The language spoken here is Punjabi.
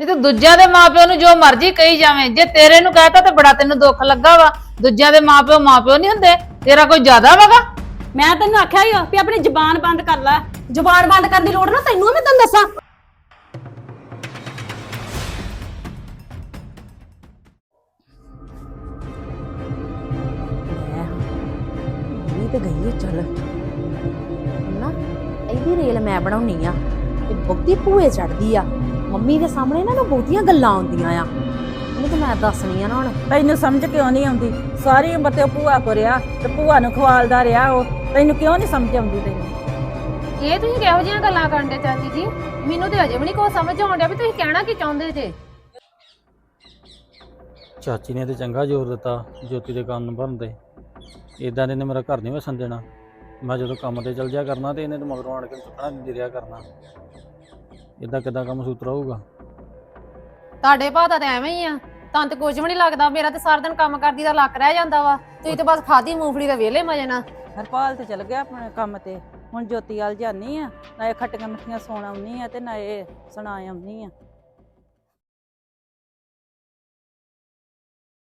ਨਹੀਂ ਤੇ ਦੂਜਿਆਂ ਦੇ ਮਾਪਿਓ ਨੂੰ ਜੋ ਮਰਜ਼ੀ ਕਹੀ ਜਾਵੇਂ। ਜੇ ਤੇਰੇ ਨੂੰ ਕਹਤਾ ਤੇ ਬੜਾ ਤੈਨੂੰ ਦੁੱਖ ਲੱਗਾ ਵਾ। ਦੂਜਿਆਂ ਦੇ ਮਾਪਿਓ ਮਾਪਿਓ ਨਹੀਂ ਹੁੰਦੇ। ਤੇਰਾ ਕੋਈ ਜ਼ਿਆਦਾ ਵਗਾ ਮੈਂ ਤੈਨੂੰ ਆਖਿਆ ਹੀ ਆ ਵੀ ਆਪਣੀ ਜ਼ੁਬਾਨ ਬੰਦ ਕਰ ਲੈ। ਜ਼ੁਬਾਨ ਬੰਦ ਕਰਨ ਦੀ ਲੋੜ ਨਾ ਤੈਨੂੰ ਆ, ਮੈਂ ਤੈਨੂੰ ਦੱਸਾਂ। ਇਹ ਤੇ ਗਈ ਹੈ ਚੱਲ। ਨਾ ਇਹਦੀ ਰੇਲ ਮੈਂ ਬਣਾਉਣੀ ਆ। ਇਹ ਬਹੁਤੀ ਭੂਏ ਚੜਦੀ ਆ। ਮੰਮੀ ਦੇ ਸਾਹਮਣੇ ਨਾ ਨੂੰ ਬਹੁਤੀਆਂ ਗੱਲਾਂ ਆਉਂਦੀਆਂ ਆ। ਇਹਨੂੰ ਤਾਂ ਮੈਂ ਦੱਸਣੀ ਆ ਨਾ ਹੁਣ। ਤੈਨੂੰ ਸਮਝ ਕਿਉਂ ਨਹੀਂ ਆਉਂਦੀ? ਸਾਰੀ ਉਮਰ ਤੇ ਉਹ ਭੂਆ ਤੇ ਭੂਆ ਨੂੰ ਖਵਾਲਦਾ ਰਿਹਾ ਉਹ। ਤੈਨੂੰ ਕਿਉਂ ਨਹੀਂ ਸਮਝ ਆਉਂਦੀ ਤੈਨੂੰ? ਇਹ ਤੁਸੀਂ ਕਿਹੋ ਜਿਹੀਆਂ ਗੱਲਾਂ ਕਰਦੇ ਚਾਚੀ ਜੀ? ਮੈਨੂੰ ਤੇ ਅਜੇ ਵੀ ਨਹੀਂ ਕੋਈ ਸਮਝ ਆਉਣ ਡਿਆ ਵੀ ਤੁਸੀਂ ਕਹਿਣਾ ਕੀ ਚਾਹੁੰਦੇ ਜੇ। ਚਾਚੀ ਨੇ ਤੇ ਚੰਗਾ ਜ਼ੋਰ ਦਿੱਤਾ ਜੋਤੀ ਦੇ ਕੰਨ ਭਰਨ ਤੇ। ਇਦਾਂ ਦੇ ਨੇ ਮੇਰਾ ਘਰ ਨਹੀਂ ਵਸਣ ਦੇਣਾ। ਮੈਂ ਜਦੋਂ ਕੰਮ ਤੇ ਚਲ ਜਾ ਕਰਨਾ ਤੇ ਇਹਨੇ ਤੇ ਮਗਰੋਂ ਆਣ ਕੇ ਚੁੱਕਣਾ ਨਹੀਂ ਰਿਹਾ ਕਰਨਾ। ਇਦਾਂ ਕਿਦਾਂ ਕੰਮ ਸੂਤਰ ਹੋਊਗਾ? ਤੁਹਾਡੇ ਭਾਅ ਦਾ ਤਾਂ ਐਵੇਂ ਹੀ ਆ। ਤਾਂ ਤੇ ਕੁਝ ਵੀ ਨਹੀਂ ਲੱਗਦਾ। ਮੇਰਾ ਤੇ ਸਾਰਾ ਦਿਨ ਕੰਮ ਕਰਦੀ ਦਾ ਲੱਕ ਰਹਿ ਜਾਂਦਾ ਵਾ। ਤੁਸੀਂ ਤੇ ਬਸ ਖਾਦੀ ਮੂੰਗਫਲੀ ਦਾ ਵੇਲੇ ਮਜੇ ਨਾਲ। ਹਰਪਾਲ ਤੇ ਚਲ ਗਿਆ ਆਪਣੇ ਕੰਮ ਤੇ। ਹੁਣ ਜੋਤੀ ਵਾਲ ਜਾਨੀ ਆ। ਨਾ ਇਹ ਖੱਟੀਆਂ ਮਿੱਠੀਆਂ ਸੌਣ ਆਉਣੀ ਆ ਤੇ ਨਾ ਇਹ ਸੁਣਾ ਆਉਣੀ ਆ।